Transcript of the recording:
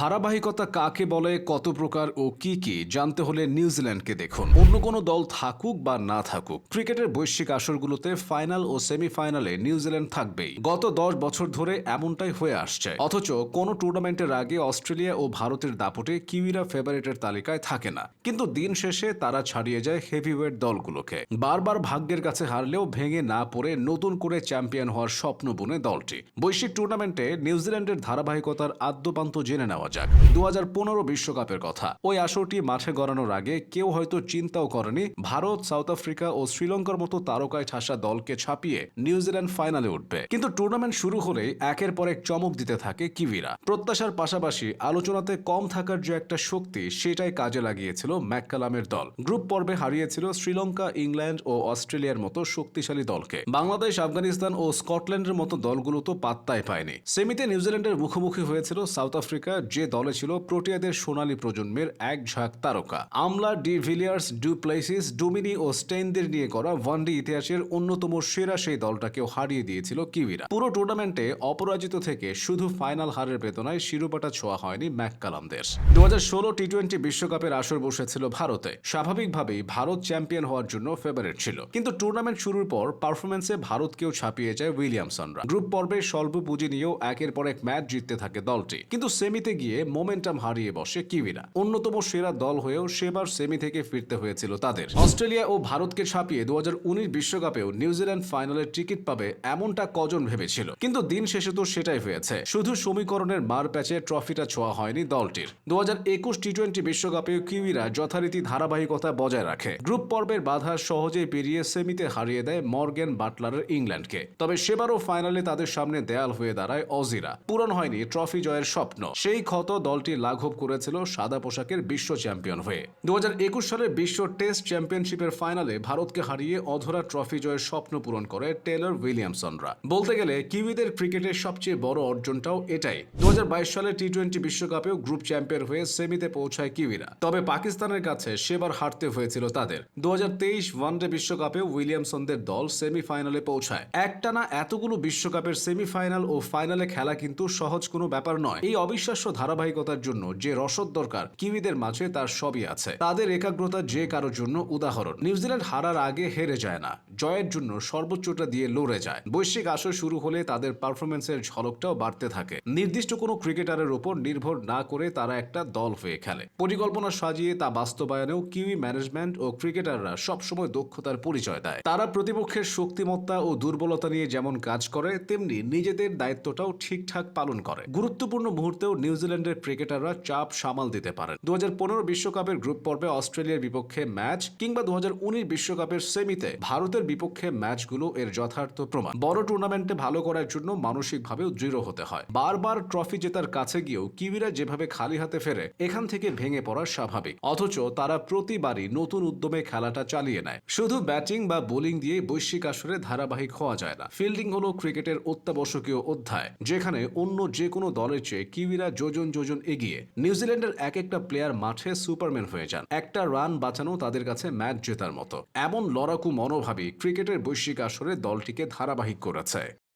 ধারাবাহিকতা কাকে বলে, কত প্রকার ও কি কি, জানতে হলে নিউজিল্যান্ডকে দেখুন। অন্য কোনো দল থাকুক বা না থাকুক, ক্রিকেটের বৈশ্বিক আসরগুলোতে ফাইনাল ও সেমিফাইনালে নিউজিল্যান্ড থাকবেই। গত দশ বছর ধরে এমনটাই হয়ে আসছে। অথচ কোনো টুর্নামেন্টের আগে অস্ট্রেলিয়া ও ভারতের দাপটে কিউইরা ফেভারিটের তালিকায় থাকে না। কিন্তু দিন শেষে তারা ছাড়িয়ে যায় হেভিওয়েট দলগুলোকে। বারবার ভাগ্যের কাছে হারলেও ভেঙে না পড়ে নতুন করে চ্যাম্পিয়ন হওয়ার স্বপ্ন বুনে দলটি। বৈশ্বিক টুর্নামেন্টে নিউজিল্যান্ডের ধারাবাহিকতার আদ্যপান্ত জেনে নেওয়া যাক। দু বিশ্বকাপের কথা। ওই আসরটি মাঠে গড়ানোর আগে কেউ হয়তো চিন্তাও করেনি, ভারত, সাউথ আফ্রিকা ও শ্রীলঙ্কার মতো তারকায় ঠাসা দলকে ছাপিয়ে নিউজিল্যান্ড ফাইনালে উঠবে। কিন্তু টুর্নামেন্ট শুরু হলেই একের পর এক চমক দিতে থাকে কিভিরা। প্রত্যাশার পাশাপাশি আলোচনাতে কম থাকার যে একটা শক্তি, সেটাই কাজে লাগিয়েছিল ম্যাককালামের দল। গ্রুপ পর্বে হারিয়েছিল শ্রীলঙ্কা, ইংল্যান্ড ও অস্ট্রেলিয়ার মতো শক্তিশালী দলকে। বাংলাদেশ, আফগানিস্তান ও স্কটল্যান্ডের মতো দলগুলো তো পাত্তাই পায়নি। সেমিতে নিউজিল্যান্ডের মুখোমুখি হয়েছিল সাউথ আফ্রিকা, যে দলে ছিল প্রোটিয়াদের সোনালী প্রজন্মের এক ঝাঁক তারকা। Amla, de Villiers du Plessis Duminy ও স্টেইনদের নিয়ে করা ওয়ানডে ইতিহাসের অন্যতম সেরা সেই দলটাকেও হারিয়ে দিয়েছিল কিউইরা। পুরো টুর্নামেন্টে অপরাজিত থেকে শুধু ফাইনাল হারের বেদনায় শিরোপাটা ছোঁয়া হয়নি ম্যাককালামদের। দু হাজার ষোলো টি টোয়েন্টি বিশ্বকাপের আসর বসেছিল ভারতে। স্বাভাবিকভাবেই ভারত চ্যাম্পিয়ন হওয়ার জন্য ফেভারিট ছিল। কিন্তু টুর্নামেন্ট শুরুর পর পারফরমেন্সে ভারতকেও ছাপিয়ে যায় উইলিয়ামসনরা। গ্রুপ পর্বে স্বল্প পুঁজি নিয়েও একের পর এক ম্যাচ জিততে থাকে দলটি। কিন্তু সেমিতে গিয়ে মোমেন্টাম হারিয়ে বসে কিউইরা। অন্যতম সেরা দল হয়েও সেবার সেমি থেকে ফিরতে হয়েছিল তাদের। অস্ট্রেলিয়া ও ভারতকে ছাপিয়ে দু বিশ্বকাপেও নিউজিল্যান্ড ফাইনালের টিকিট পাবে এমনটা কজন ভেবেছিল। কিন্তু দিন শেষে তো সেটাই হয়েছে। শুধু সমীকরণের মার প্যাচে ট্রফিটা ছোঁয়া হয়নি দলটির। দু হাজার একুশ টি টোয়েন্টি বিশ্বকাপেও কিউইরা যথারীতি ধারাবাহিকতা বজায় রাখে। গ্রুপ পর্বের বাধা সহজেই পেরিয়ে সেমিতে হারিয়ে দেয় মর্গেন বাটলারের ইংল্যান্ডকে। তবে সেবারও ফাইনালে তাদের সামনে দেয়াল হয়ে দাঁড়ায় অজিরা। পূরণ হয়নি ট্রফি জয়ের স্বপ্ন। সেই ক্ষত দলটি লাঘব করেছিল সাদা পোশাকের বিশ্ব চ্যাম্পিয়ন হয়ে। দু সালের বিশ্ব টেস্ট চ্যাম্পিয়নশিপের ফাইনালে ভারতকে হারিয়ে অধরা ট্রফি জয়ের স্বপ্ন পূরণ করে টেলর উইলিয়ামসনরা। বলতে গেলে কিউইদের ক্রিকেটের সবচেয়ে বড় অর্জনটাও এটাই। দু সালে টি টোয়েন্টি বিশ্বকাপেও গ্রুপ চ্যাম্পিয়ন হয়ে সেমিতে পৌঁছায় কিউইরা। তবে পাকিস্তানের কাছে সেবার হারতে হয়েছিল তাদের। দু ওয়ানডে বিশ্বকাপেও উইলিয়ামসনদের দল সেমিফাইনালে পৌঁছায়। একটানা এতগুলো বিশ্বকাপের সেমিফাইনাল ও ফাইনালে খেলা কিন্তু সহজ কোনো ব্যাপার নয়। এই অবিশ্বাস্য ধারাবাহিকতার জন্য যে রসদ দরকার কিউইদের মাঝে তার সবই আছে। তাদের একাগ্রতা যে কারোর জন্য উদাহরণ। নিউজিল্যান্ড হারার আগে হেরে যায় না। জয়ের জন্য সর্বোচ্চটা দিয়ে লড়ে যায়। বৈশ্বিক আসর শুরু হলে তাদের পারফরমেন্সের ঝলকটাও বাড়তে থাকে। নির্দিষ্ট কোনো ক্রিকেটারের উপর নির্ভর না করে তারা একটা দল হয়ে খেলে। পরিকল্পনা সাজিয়ে তা বাস্তবায়নেও কিউই ম্যানেজমেন্ট ও ক্রিকেটাররা সবসময় দক্ষতার পরিচয় দেয়। তারা প্রতিপক্ষের শক্তিমত্তা ও দুর্বলতা নিয়ে যেমন কাজ করে, তেমনি নিজেদের দায়িত্বটাও ঠিকঠাক পালন করে। গুরুত্বপূর্ণ মুহূর্তেও নিউজিল্যান্ডের ক্রিকেটাররা চাপ সামাল দিতে পারেন। দু বিশ্বকাপের গ্রুপ পর্বে অস্ট্রেলিয়ার বিপক্ষে ম্যাচ কিংবা দু বিশ্বকাপের সেমিতে ভারতের বিপক্ষে ম্যাচগুলো এর যথার্থ প্রমাণ। বড় টুর্নামেন্টে ভালো করার জন্য মানসিকভাবেও দৃঢ় হতে হয়। বারবার ট্রফি জেতার কাছে গিয়েও কিউইরা যেভাবে খালি হাতে ফেরে, এখান থেকে ভেঙে পড়া স্বাভাবিক। অথচ তারা প্রতিবারই নতুন উদ্যমে খেলাটা চালিয়ে নেয়। শুধু ব্যাটিং বা বোলিং দিয়ে বৈশ্বিক আসরে ধারাবাহিক হওয়া যায় না। ফিল্ডিং হলো ক্রিকেটের অত্যাবশ্যকীয় অধ্যায়, যেখানে অন্য যে কোনো দলের চেয়ে কিউইরা যোজন যোজন এগিয়ে নিউজিল্যান্ডের এক একটা প্লেয়ার মাঠে সুপারম্যান হয়ে যান। একটা রান বাঁচানো তাদের কাছে ম্যাচ জেতার মতো। এমন লড়াকু মনোভাবই ক্রিকেটের বৈশ্বিক আসরে দলটিকে ধারাবাহিক করেছে।